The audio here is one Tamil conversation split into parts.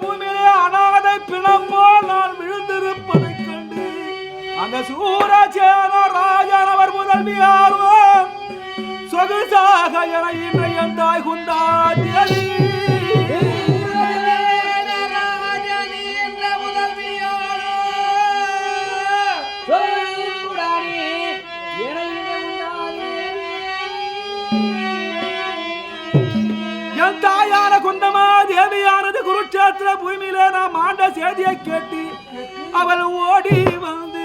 பூமியிலே அனாதை பிணமோ நான் விழுந்திருப்பதை கண்டு அந்த சூரசேன ராஜன் அவர் முதல்வியாரோ சொகுசாக என இன்றைய தாய் குந்தாதியலி குருட்சேத்திர பூமியில நாம் ஆண்ட செய்தியை கேட்டு அவள் ஓடி வந்து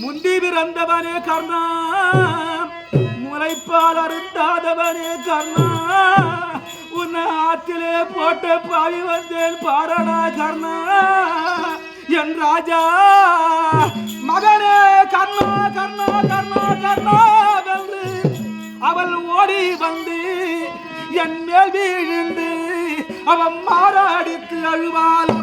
முந்தி பிறந்தவனே கர்ணா முளைப்பால் அருந்தாதவனே கர்ணா உன்னை ஆற்றிலே போட்ட பாவி வந்தேன் பாரணா கர்ணா என் ராஜா மகனே கர்ணா கர்ணா கர்ணா கர்ணா அவள் ஓடி வந்து என் மேல் வீழ்ந்து அவன் மாறாடித்து அழுவாள்.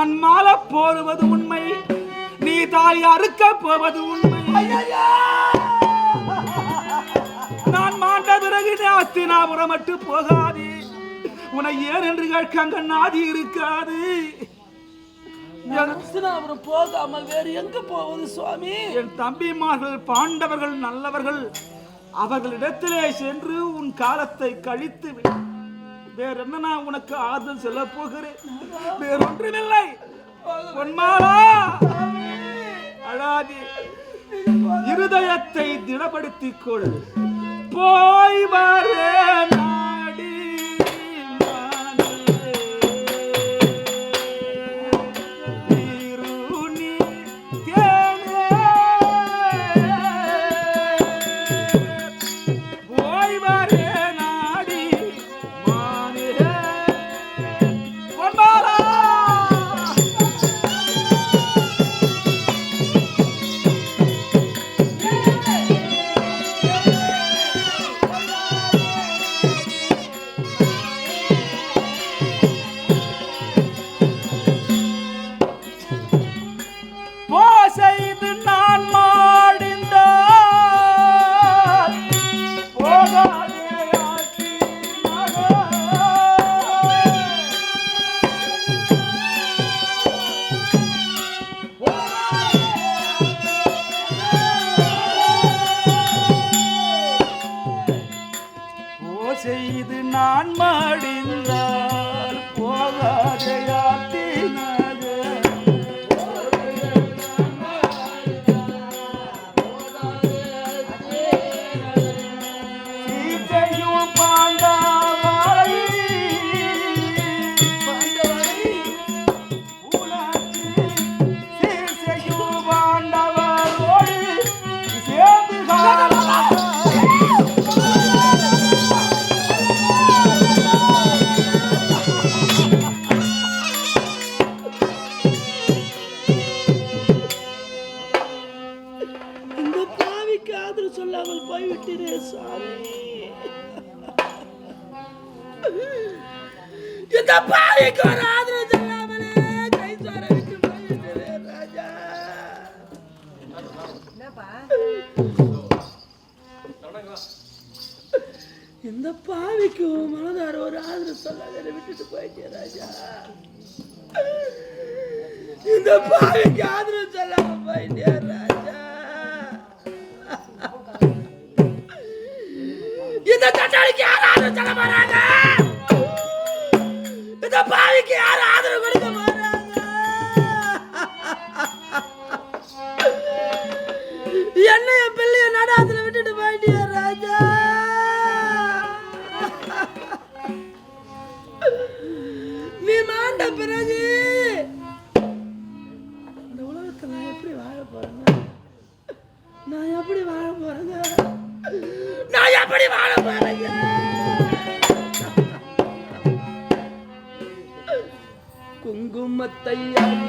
நான் மாலை போடுவது உண்மை. நீ தாலி அறுக்க போவது உண்மை. நான் மாண்ட பிறகு நீ அஸ்தினாபுரம் மட்டு போகாது. உன்னை ஏன் என்று கேட்க அங்க நாதி இருக்காது. அஸ்தினாபுரம் போகாமல் வேறு எங்க போவது சுவாமி? என் தம்பிமார்கள் பாண்டவர்கள் நல்லவர்கள் அவர்களிடத்திலே சென்று உன் காலத்தை கழித்து விடு. வேற என்ன நான் உனக்கு ஆறுதல் சொல்ல போகிறேன் வேறொன்றுமில்லை பொன்மாலா அழாதி. இருதயத்தை திடப்படுத்திக் கொள். போய் வரேன். நான் மடிந்தால் பாவிக்கு ஆதரவு சொல்லாமல் போய்விட்டீரே சுவாமி இந்த பாவிக்கு ஒரு ஆதரவு சொல்லாமலே கை சோர விட்டு போய்விட்டீரே ராஜா. இந்த பாவிக்கு மனதார ஒரு ஆதரவு சொல்லாத விட்டுட்டு போயிட்டே ராஜா. இந்த பாவிக்கு ஆதரவு சொல்லாம போயிட்டே ராஜா. இந்த தட்டாளிக்கு யாராவது சொல்ல போறாங்க இந்த பாவிக்கு குங்குமத்தை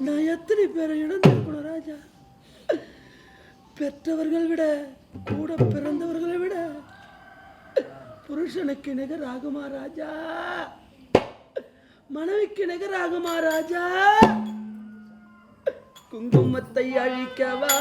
நான் எத்தனை பேரை இழந்திருக்கணும் ராஜா? பெற்றவர்கள் விட கூட பிறந்தவர்களை விட புருஷனுக்கு நிகராகுமா ராஜா? மனைவிக்கு நிகராகுமா ராஜா? குங்குமத்தை அழிக்கவா?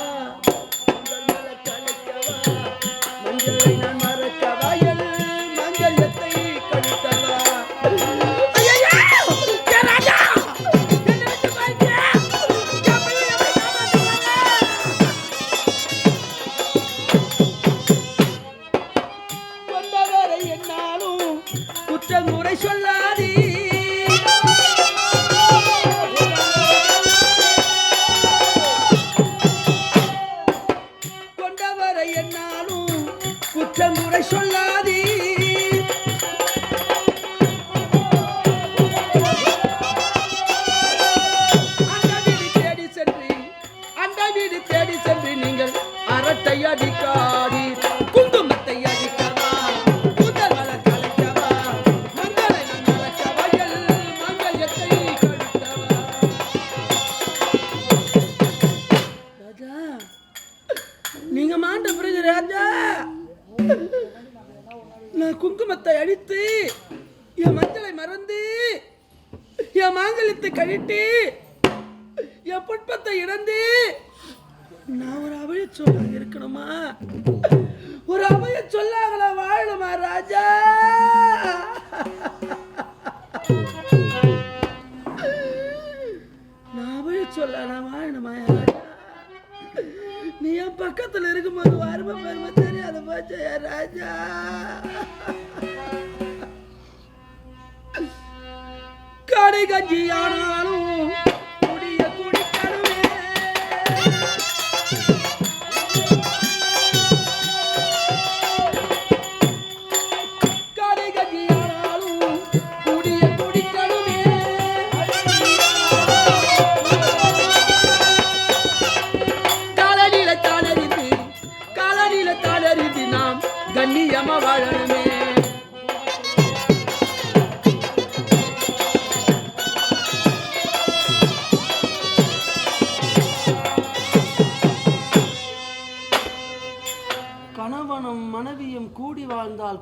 அரட்டை அடிக்காடி குங்குமத்தை அடிக்கவா? முதல் மலர் கலைக்கவா? மங்களை மறக்கவா எல் ராஜா நீங்க மாண்ட பிறகு ராஜா. நான் குங்குமத்தை அழித்து என் மஞ்சளை மறந்து என் மாங்கல்யத்தை கழிட்டு என் புட்பத்தை இழந்து நான் ஒரு அவைய சொல்ல இருக்கணுமா? ஒரு அவைய சொல்லாங்கள வாழணுமா ராஜா? நான் அவைய சொல்ல நான் வாழணுமா நீ என் பக்கத்துல இருக்கும்போது வரும பெருமை தெரியாத போச்சா ராஜா. கடை கஞ்சி ஆனாலும்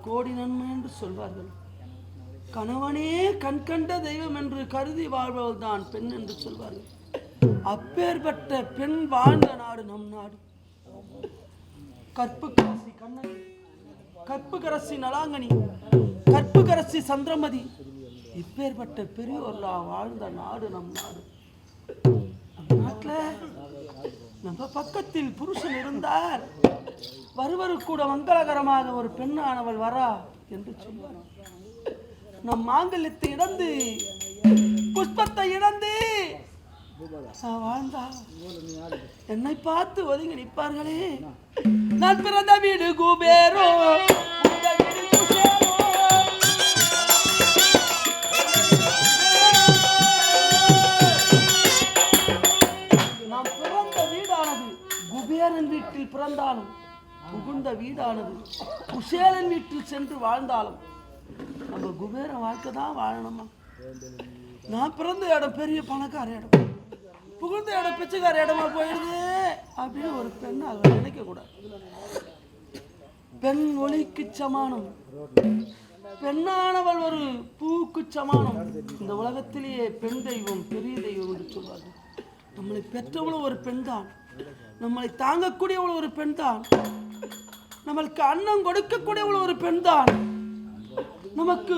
கோடி நன்மை என்று சொல்வார்கள். கணவனே கண்கண்ட தெய்வம் என்று கருதி வாழ்பவள் தான் பெண் என்று சொல்வார்கள். அப்பேற்பட்ட பெண் வாழ்ந்த நாடு நம் நாடு. கற்புக்கரசி கண்ணன் கற்புக்கரசி நலாங்கனி கற்புக்கரசி சந்திரமதி இப்பேற்பட்ட பெரியோர்லாம் வாழ்ந்த நாடு நம் நாடு. நம்ம நாட்டுல நம்ம பக்கத்தில் புருஷன் இருந்தார். வருவரு கூட மங்களகரமாக ஒரு பெண்ணானவள் வரா என்று சொல்வார் நம் மாங்கல்யத்தை இழந்து புஷ்பத்தை இழந்து வாழ்ந்தா. என்னை பார்த்து ஒதுங்கி நிற்பார்களே நான் பிறந்த வீடு குபேரோ நான் நாம் பிறந்த வீடானது குபேரன் வீட்டில் பிறந்தாலும் புகுந்த வீடானது. குசேலன் வீட்டில் சென்று வாழ்ந்தாலும் நம்ம குபேரன் வாழ்க்கை தான் வாழணுமா? நான் பிறந்த இடம் பெரிய பணக்கார இடம். புகுந்த இடம் பிச்சைக்கார இடமா போயிடுது அப்படின்னு ஒரு பெண் அதை நினைக்க கூடாது. பெண் ஒளிக்கு சமானம். பெண்ணானவள் ஒரு பூக்கு சமானம். இந்த உலகத்திலேயே பெண் தெய்வம் பெரிய தெய்வம் என்று சொல்வார்கள். நம்மளை பெற்றவளும் ஒரு பெண் தான் நம்மளை தாங்கக்கூடியவளும் ஒரு பெண் தான் நம்மளுக்கு அன்னம் கொடுக்கக்கூடிய ஒரு பெண் தான் நமக்கு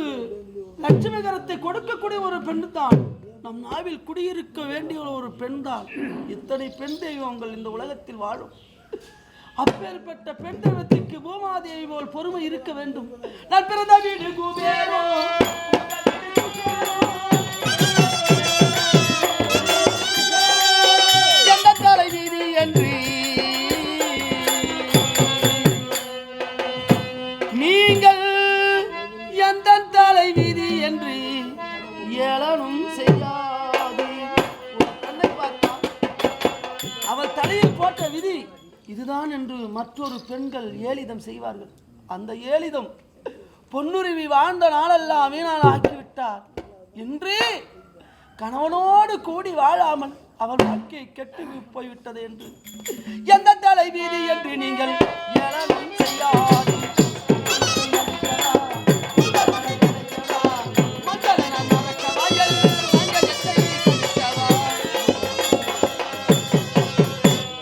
லட்சுமி கரத்தை கொடுக்கக்கூடிய ஒரு பெண் தான் நம் நாவில் குடியிருக்க வேண்டிய ஒரு பெண் தான் இத்தனை பெண் தெய்வங்கள் இந்த உலகத்தில் வாழும். அப்பேற்பட்ட பெண் தெய்வத்திற்கு பூமாதேவி போல் பொறுமை இருக்க வேண்டும். நான் பிறந்த வீடு குபேரோ மற்றொரு பெண்கள் ஏளிதம் செய்வார்கள். அந்த ஏளிதம் பொன்னுருவி வாழ்ந்த நாளெல்லாம் வீணால் ஆக்கிவிட்டார். என்று கணவனோடு கூடி வாழாமல் அவள் வாழ்க்கையை கெட்டு போய்விட்டது என்று எந்த தலைவீதி என்று நீங்கள் ஏளனம்